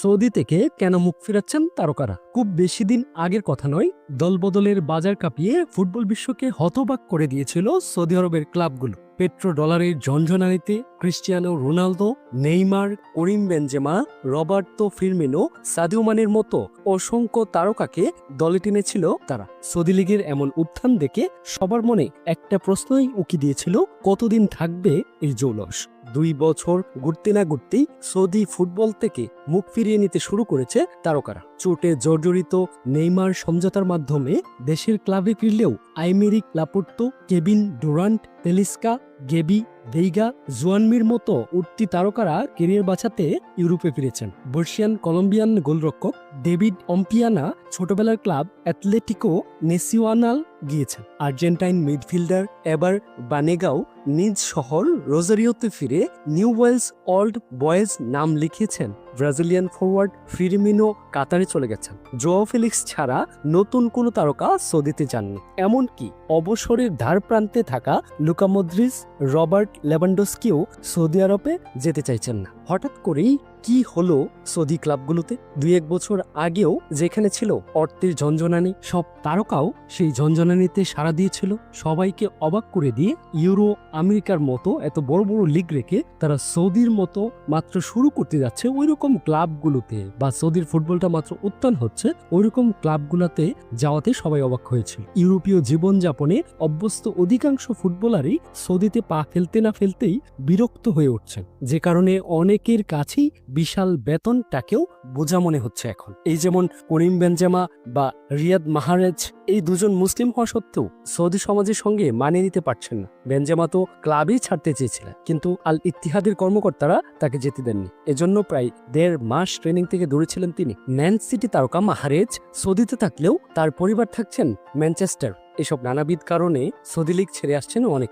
Saudi থেকে কেন মুখ ফিরাচ্ছেন তারকারা? খুব বেশি দিন আগের কথা নয়, দলবদলের বাজার কাঁপিয়ে ফুটবল বিশ্বকে হতবাক করে দিয়েছিল সৌদি আরবের ক্লাবগুলো। পেট্রো ডলারের ঝঞ্ঝনানিতে Cristiano Ronaldo, Neymar, Karim Benzema Roberto Firmino, Sadio মানের মতো অসংখ্য তারকাকে দলে টেনেছিল তারা। সৌদি লীগের এমন উত্থান দেখে সবার মনে একটা প্রশ্নই উকি দিয়েছিল, কতদিন থাকবে এই জৌলস? দুই বছর ঘুরতে না ঘুরতেই সৌদি ফুটবল থেকে মুখ ফিরিয়ে নিতে শুরু করেছে তারকারা। চোটে জর্জরিত নেইমার সমঝোতার মাধ্যমে দেশের ক্লাবে ফিরলেও আইমেরিক লাপুর্তো কেবিন ডুরান্ট তেলিস্কা, গেবি, ভেইগা, জুয়ানমির মতো উঠতি তারকারা কেরিয়ার বাঁচাতে ইউরোপে ফিরেছেন। বর্ষিয়ান কলম্বিয়ান গোলরক্ষক ডেভিড অম্পিয়ানা ছোটবেলার ক্লাব অ্যাথলেটিকো নেসিওয়ানাল গিয়েছেন। আর্জেন্টাইন মিডফিল্ডার এবার বানেগাও নিজ শহর রোজারিওতে ফিরে নিউ ওয়েলস ওল্ড বয়েজ নাম লিখিয়েছেন ব্রাজিলিয়ান ফরওয়ার্ড ফিরমিনো কাতারে চলে গেছেন। জোয়া ফেলিক্স ছাড়া নতুন কোনো তারকা সৌদিতে যাননি। এমনকি অবসরের ধার প্রান্তে থাকা লুকা মদ্রিস রবার্ট লেভান্ডোস্কিও সৌদি আরবে যেতে চাইছেন না। হঠাৎ করেই কি হলো সৌদি ক্লাবগুলোতে? দুই এক বছর আগেও যেখানে ছিল অর্থের ঝঞ্ঝনানি সব তারকাও সেই ঝঞ্ঝনানিতে সাড়া দিয়েছিল। সবাইকে অবাক করে দিয়ে ইউরো আমেরিকার মতো এত বড় বড় লিগ রেখে তারা সৌদির মতো মাত্র শুরু করতে যাচ্ছে ওই রকম ক্লাবগুলোতে বা সৌদির ফুটবলটা মাত্র উত্থান হচ্ছে ওই রকম ক্লাবগুলোতে যাওয়াতে সবাই অবাক হয়েছিল। ইউরোপীয় জীবনযাপনে অভ্যস্ত অধিকাংশ ফুটবলারই সৌদিতে পা ফেলতে না ফেলতেই বিরক্ত হয়ে উঠছেন। যে কারণে অনেকের কাছেই বিশাল বেতনটাকেও বোঝা মনে হচ্ছে এখন। এই যেমন করিম বেনজামা বা রিয়াদ মাহারেজ, এই দুজন মুসলিম হওয়া সত্ত্বেও সৌদি সমাজের সঙ্গে মানিয়ে নিতে পারছেন না। বেনজামা তো ক্লাবেই ছাড়তে চেয়েছিলেন, কিন্তু আল ইতিহাদের কর্মকর্তারা তাকে যেতে দেননি। এজন্য প্রায় দেড় মাস ট্রেনিং থেকে দূরে ছিলেন তিনি। ম্যান সিটি তারকা মাহারেজ সৌদিতে থাকলেও তার পরিবার থাকছেন ম্যানচেস্টার এসব নানাবিধ কারণে সৌদি লীগ ছেড়ে আসছেন অনেক।